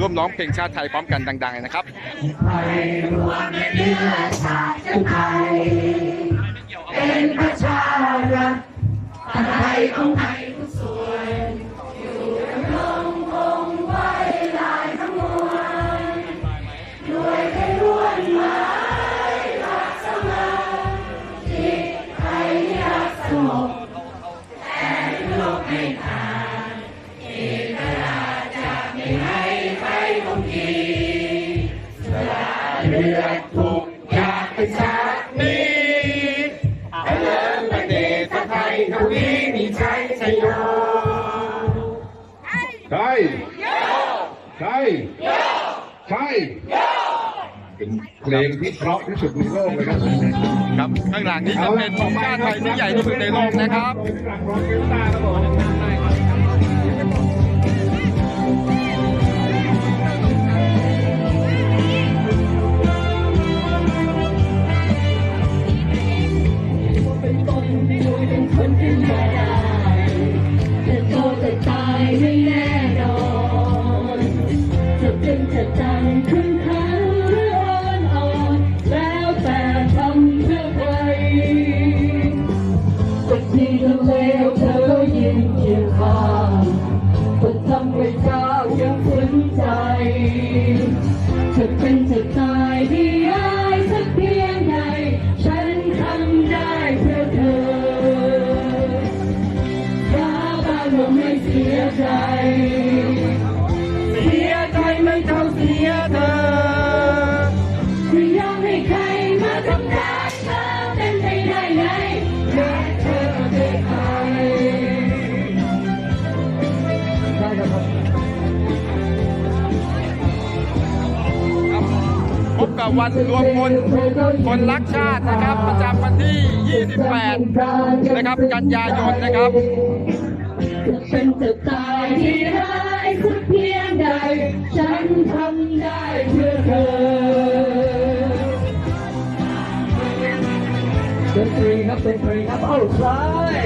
ร่วมร้องเพลงชาติไทยพร้อมกันดังๆเลยนะครับไทยรวมเนื้อชาติไทยเป็นประชารัฐไทยของไทยทุกส่วนอยู่ดำรงคงไว้ลายทั้งมวลด้วยใจร่วนหมายรักสมอจิตไทยรักสงบแต่โลกไม่ทาน เลือดทุกอยากเป็นชาตินี้ให้เลิศประเทศไทยทวีมีใจชยโยใช่ใช่ใช่เป็นเพลงที่เพราะที่สุดในโลกเลยครับครับข้างหลังนี้จะเป็นธงชาติไทยที่ใหญ่ที่สุดในโลกนะครับ คนอยู่เป็นคนขึ้นมาได้จะโตจะตายไม่แน่นอนจะเป็นจะจังขึ้นขันหรืออ่อนอ่อนแล้วแต่ทำเพื่อใครสักทีก็เลวเธอยืนเคียงข้างคนทำให้เจ้ายังฝืนใจจะเป็นจะตายที่ สียใจ เสียใจไม่เท่าเสียเธอไม่ยอมให้ใครมาทำร้ายเธอเป็นไปได้ไงรักเธอด้วยใครได้ครับพบกับวันรวมพลคนรักชาตินะครับ ประจำวันที่ 28 นะครับ กันยายนนะครับ จะตายที่ร้ายสักเพียงใด ฉันทำได้เพื่อเธอดนตรีครับดนตรีครับ เอาซ้าย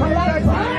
พลังซ้า